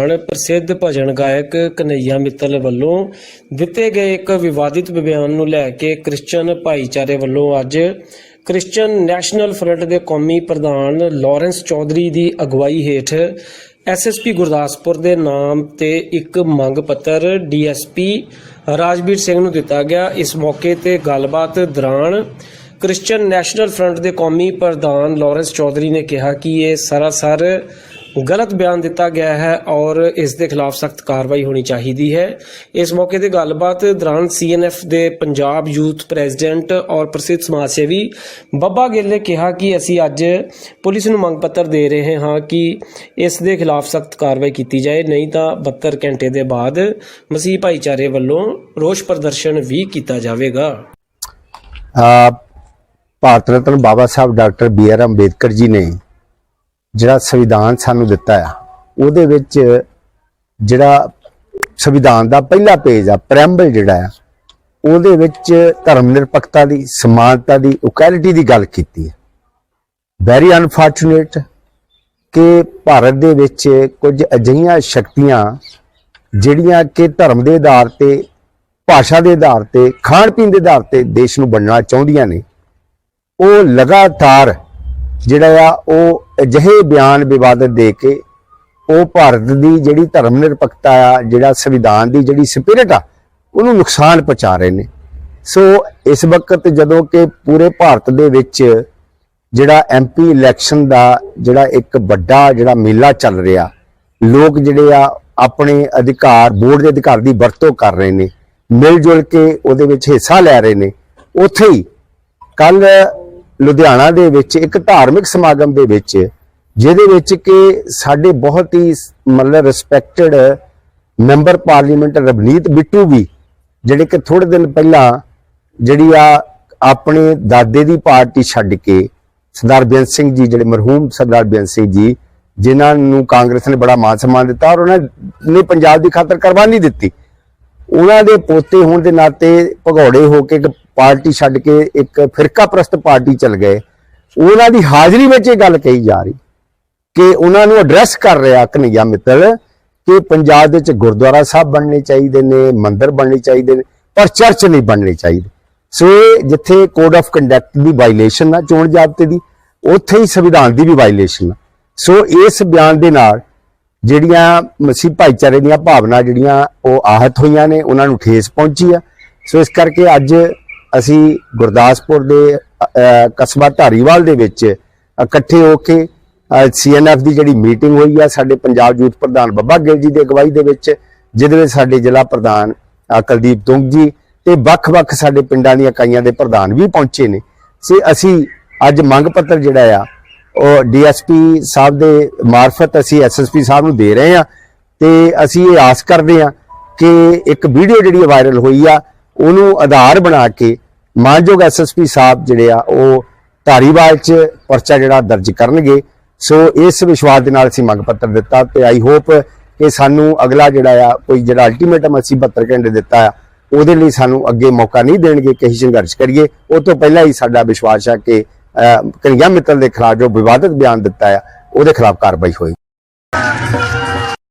ਦੌਰਾਨ ਪ੍ਰਸਿੱਧ ਭਜਨ ਗਾਇਕ ਕਨਈਆ ਮਿੱਤਲ ਵੱਲੋਂ ਦਿੱਤੇ ਗਏ ਇੱਕ ਵਿਵਾਦਿਤ ਬਿਆਨ ਨੂੰ ਲੈ ਕੇ ਕ੍ਰਿਸਚੀਅਨ ਭਾਈਚਾਰੇ ਵੱਲੋਂ ਅੱਜ ਕ੍ਰਿਸਚੀਅਨ ਨੈਸ਼ਨਲ ਫਰੰਟ ਦੇ ਕੌਮੀ ਪ੍ਰਧਾਨ ਲਾਰੈਂਸ ਚੌਧਰੀ ਦੀ ਅਗਵਾਈ ਹੇਠ ਐਸਐਸਪੀ ਗੁਰਦਾਸਪੁਰ ਦੇ ਨਾਮ ਤੇ ਇੱਕ ਮੰਗ ਪੱਤਰ ਡੀਐਸਪੀ ਰਾਜਵੀਰ ਸਿੰਘ ਨੂੰ ਦਿੱਤਾ ਗਿਆ। ਇਸ ਮੌਕੇ ਤੇ ਗੱਲਬਾਤ ਦੌਰਾਨ ਕ੍ਰਿਸਚੀਅਨ ਨੈਸ਼ਨਲ ਫਰੰਟ ਦੇ ਕੌਮੀ ਪ੍ਰਧਾਨ ਲਾਰੈਂਸ ਚੌਧਰੀ ਨੇ ਕਿਹਾ ਕਿ ਇਹ ਸਰਾਸਰ ਗਲਤ ਬਿਆਨ ਦਿੱਤਾ ਗਿਆ ਹੈ ਔਰ ਇਸ ਦੇ ਖਿਲਾਫ ਸਖਤ ਕਾਰਵਾਈ ਹੋਣੀ ਚਾਹੀਦੀ ਹੈ। ਇਸ ਮੌਕੇ ਤੇ ਗੱਲਬਾਤ ਦੌਰਾਨ ਸੀਐਨਐਫ ਦੇ ਪੰਜਾਬ ਯੂਥ ਪ੍ਰੈਜ਼ੀਡੈਂਟ ਔਰ ਪ੍ਰਸਿੱਧ ਸਮਾਜ ਸੇਵੀ ਬੱਬਾ ਗਿੱਲ ਨੇ ਕਿਹਾ ਕਿ ਅਸੀਂ ਅੱਜ ਪੁਲਿਸ ਨੂੰ ਮੰਗ ਪੱਤਰ ਦੇ ਰਹੇ ਹਾਂ ਕਿ ਇਸ ਦੇ ਖਿਲਾਫ ਸਖਤ ਕਾਰਵਾਈ ਕੀਤੀ ਜਾਏ, ਨਹੀਂ ਤਾਂ 72 ਘੰਟੇ ਦੇ ਬਾਅਦ ਮਸੀਹ ਭਾਈਚਾਰੇ ਵੱਲੋਂ ਰੋਸ ਪ੍ਰਦਰਸ਼ਨ ਵੀ ਕੀਤਾ ਜਾਵੇਗਾ। Bharat Ratna Baba Sahib doctor B R Ambedkar ji ਨੇ ਜਿਹੜਾ ਸੰਵਿਧਾਨ ਸਾਨੂੰ ਦਿੱਤਾ ਆ, ਉਹਦੇ ਵਿੱਚ ਜਿਹੜਾ ਸੰਵਿਧਾਨ ਦਾ ਪਹਿਲਾ ਪੇਜ ਆ ਪ੍ਰੈੰਬਲ ਜਿਹੜਾ ਆ, ਉਹਦੇ ਵਿੱਚ ਧਰਮ ਨਿਰਪੱਖਤਾ ਦੀ, ਸਮਾਨਤਾ ਦੀ ਇਕੁਐਲਿਟੀ ਦੀ ਗੱਲ ਕੀਤੀ ਹੈ ਵੈਰੀ ਅਨਫੋਰਚੂਨੇਟ ਕਿ ਭਾਰਤ ਦੇ ਵਿੱਚ ਕੁਝ ਅਜਿਹੀਆਂ ਸ਼ਕਤੀਆਂ ਜਿਹੜੀਆਂ ਕਿ ਧਰਮ ਦੇ ਆਧਾਰ ਤੇ, ਭਾਸ਼ਾ ਦੇ ਆਧਾਰ ਤੇ ਖਾਣ ਪੀਣ ਦੇ ਆਧਾਰ ਤੇ ਦੇਸ਼ ਨੂੰ ਬਣਨਾ ਚਾਹੁੰਦੀਆਂ ਨੇ, ਉਹ ਲਗਾਤਾਰ ਜਿਹੜਾ ਆ, ਉਹ ਅਜਿਹੇ ਬਿਆਨ ਵਿਵਾਦਤ ਦੇ ਕੇ ਉਹ ਭਾਰਤ ਦੀ ਜਿਹੜੀ ਧਰਮ ਨਿਰਪੱਖਤਾ ਆ, ਜਿਹੜਾ ਸੰਵਿਧਾਨ ਦੀ ਜਿਹੜੀ ਸਪਿਰਿਟ ਆ, ਉਹਨੂੰ ਨੁਕਸਾਨ ਪਹੁੰਚਾ ਰਹੇ ਨੇ। ਸੋ ਇਸ ਵਕਤ ਜਦੋਂ ਕਿ ਪੂਰੇ ਭਾਰਤ ਦੇ ਵਿੱਚ ਜਿਹੜਾ ਐਮਪੀ ਇਲੈਕਸ਼ਨ ਦਾ ਜਿਹੜਾ ਇੱਕ ਵੱਡਾ ਜਿਹੜਾ ਮੇਲਾ ਚੱਲ ਰਿਹਾ, ਲੋਕ ਜਿਹੜੇ ਆ, ਆਪਣੇ ਅਧਿਕਾਰ ਵੋਟ ਦੇ ਅਧਿਕਾਰ ਦੀ ਵਰਤੋਂ ਕਰ ਰਹੇ ਨੇ ਮਿਲ ਜੁਲ ਕੇ ਉਹਦੇ ਵਿੱਚ ਹਿੱਸਾ ਲੈ ਰਹੇ ਨੇ। ਉੱਥੇ ਹੀ ਕੱਲ ਲੁਧਿਆਣਾ ਦੇ ਵਿੱਚ ਇੱਕ ਧਾਰਮਿਕ ਸਮਾਗਮ ਦੇ ਵਿੱਚ, ਜਿਹਦੇ ਵਿੱਚ ਕਿ ਸਾਡੇ ਬਹੁਤ ਹੀ ਮਤਲਬ respected member parliament Ravneet Bittu ਵੀ, ਜਿਹੜੇ ਕਿ ਥੋੜੇ ਦਿਨ ਪਹਿਲਾਂ ਜਿਹੜੀ ਆ ਆਪਣੇ ਦਾਦੇ ਦੀ ਪਾਰਟੀ ਛੱਡ ਕੇ ਸਰਦਾਰ ਬੇਅੰਤ ਸਿੰਘ ਜੀ, ਜਿਹੜੇ ਮਰਹੂਮ ਸਰਦਾਰ ਬੇਅੰਤ ਸਿੰਘ ਜੀ, ਜਿਨ੍ਹਾਂ ਨੂੰ ਕਾਂਗਰਸ ਨੇ ਬੜਾ ਮਾਨ ਸਨਮਾਨ ਦਿੱਤਾ ਔਰ ਉਹਨਾਂ ਨੇ ਪੰਜਾਬ ਦੀ ਖਾਤਰ ਕੁਰਬਾਨੀ ਦਿੱਤੀ। ਉਹਨਾਂ ਦੇ ਪੋਤੇ ਹੋਣ ਦੇ ਨਾਤੇ ਭਗੌੜੇ ਹੋ ਕੇ ਇੱਕ ਪਾਰਟੀ ਛੱਡ ਕੇ ਇੱਕ ਫਿਰਕਾ ਪ੍ਰਸਤ ਪਾਰਟੀ ਚਲ ਗਏ। ਉਹਨਾਂ ਦੀ ਹਾਜ਼ਰੀ ਵਿੱਚ ਇਹ ਗੱਲ ਕਹੀ ਜਾ ਰਹੀ ਕਿ ਉਹਨਾਂ ਨੂੰ ਐਡਰੈਸ ਕਰ ਰਿਹਾ ਕਨਈਆ ਮਿੱਤਲ ਕਿ ਪੰਜਾਬ ਦੇ ਵਿੱਚ ਗੁਰਦੁਆਰਾ ਸਾਹਿਬ ਬਣਨੇ ਚਾਹੀਦੇ ਨੇ, ਮੰਦਿਰ ਬਣਨੇ ਚਾਹੀਦੇ ਨੇ, ਪਰ ਚਰਚ ਨਹੀਂ ਬਣਨੇ ਚਾਹੀਦੇ। ਸੋ ਇਹ ਜਿੱਥੇ ਕੋਡ ਆਫ ਕੰਡਕਟ ਦੀ ਵਾਇਲੇਸ਼ਨ ਆ, ਚੋਣ ਜ਼ਾਬਤੇ ਦੀ, ਉੱਥੇ ਹੀ ਸੰਵਿਧਾਨ ਦੀ ਵੀ ਵਾਇਲੇਸ਼ਨ ਆ। ਸੋ ਇਸ ਬਿਆਨ ਦੇ ਨਾਲ ਜਿਹੜੀਆਂ ਮਸੀਹ ਭਾਈਚਾਰੇ ਦੀਆਂ ਭਾਵਨਾ ਜਿਹੜੀਆਂ ਉਹ ਆਹਤ ਹੋਈਆਂ ਨੇ, ਉਹਨਾਂ ਨੂੰ ਠੇਸ ਪਹੁੰਚੀ ਆ। ਸੋ ਇਸ ਕਰਕੇ ਅੱਜ ਅਸੀਂ ਗੁਰਦਾਸਪੁਰ ਦੇ ਕਸਬਾ ਧਾਰੀਵਾਲ ਦੇ ਵਿੱਚ ਇਕੱਠੇ ਹੋ ਕੇ ਸੀਐਨਐਫ ਦੀ ਜਿਹੜੀ ਮੀਟਿੰਗ ਹੋਈ ਆ, ਸਾਡੇ ਪੰਜਾਬ ਯੂਥ ਪ੍ਰਧਾਨ ਬੱਬਾ ਗਿੱਲ ਜੀ ਦੀ ਅਗਵਾਈ ਦੇ ਵਿੱਚ, ਜਿਹਦੇ ਵਿੱਚ ਸਾਡੇ ਜ਼ਿਲ੍ਹਾ ਪ੍ਰਧਾਨ ਕੁਲਦੀਪ ਤੁੰਗ ਜੀ ਤੇ ਵੱਖ-ਵੱਖ ਸਾਡੇ ਪਿੰਡਾਂ ਦੀਆਂ ਇਕਾਈਆਂ ਦੇ ਪ੍ਰਧਾਨ ਵੀ ਪਹੁੰਚੇ ਨੇ। ਸੇ ਅਸੀਂ ਅੱਜ ਮੰਗ ਪੱਤਰ ਜਿਹੜਾ ਆ ਉਹ ਡੀਐਸਪੀ ਸਾਹਿਬ ਦੇ ਮਾਰਫਤ ਅਸੀਂ ਐਸਐਸਪੀ ਸਾਹਿਬ ਨੂੰ ਦੇ ਰਹੇ ਆ ਤੇ ਅਸੀਂ ਇਹ ਆਸ ਕਰਦੇ ਆ ਕਿ ਇੱਕ ਵੀਡੀਓ ਜਿਹੜੀ ਵਾਇਰਲ ਹੋਈ ਆ, ਉਹਨੂੰ ਆਧਾਰ ਬਣਾ ਕੇ ਮਾਨਯੋਗ ਐਸਐਸਪੀ ਸਾਹਿਬ ਜਿਹੜੇ ਆ, ਉਹ ਧਾਰੀਵਾਲ 'ਚ ਪਰਚਾ ਜਿਹੜਾ ਦਰਜ ਕਰਨਗੇ। ਸੋ ਇਸ ਵਿਸ਼ਵਾਸ ਦੇ ਨਾਲ ਅਸੀਂ ਮੰਗ ਪੱਤਰ ਦਿੱਤਾ ਤੇ ਆਈ ਹੋਪ ਕਿ ਸਾਨੂੰ ਅਗਲਾ ਜਿਹੜਾ ਆ, ਕੋਈ ਜਿਹੜਾ ਅਲਟੀਮੇਟਮ ਅਸੀਂ 72 ਘੰਟੇ ਦਿੱਤਾ ਆ, ਉਹਦੇ ਲਈ ਸਾਨੂੰ ਅੱਗੇ ਮੌਕਾ ਨਹੀਂ ਦੇਣਗੇ, ਕਿ ਅਸੀਂ ਸੰਘਰਸ਼ ਕਰੀਏ। ਉਹ ਤੋਂ ਪਹਿਲਾਂ ਹੀ ਸਾਡਾ ਵਿਸ਼ਵਾਸ ਆ ਕਿ ਕਨਿਆ ਮਿੱਤਲ ਦੇ ਖਿਲਾਫ ਜੋ ਵਿਵਾਦਤ ਬਿਆਨ ਦਿੱਤਾ ਹੈ ਉਹਦੇ ਖਿਲਾਫ ਕਾਰਵਾਈ ਹੋਈ